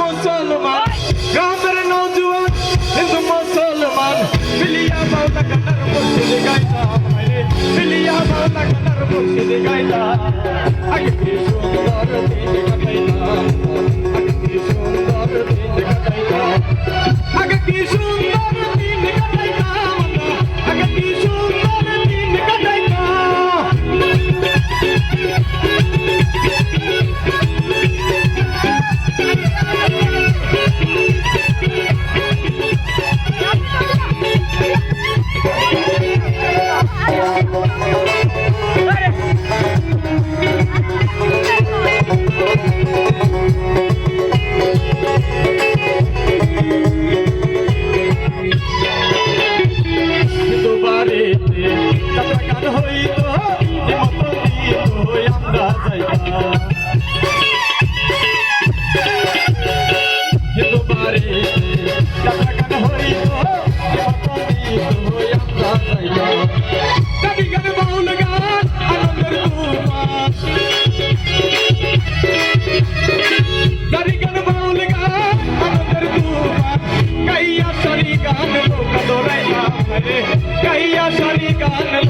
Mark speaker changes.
Speaker 1: মুসলমান গ্রামের নৌজুয়ান হিন্দু মুসলমান মিলিয়া মাওলা কানার মুর্শিদ গাইতা মিলিয়া মাওলা কানার মুর্শিদ গাইতা আগে গান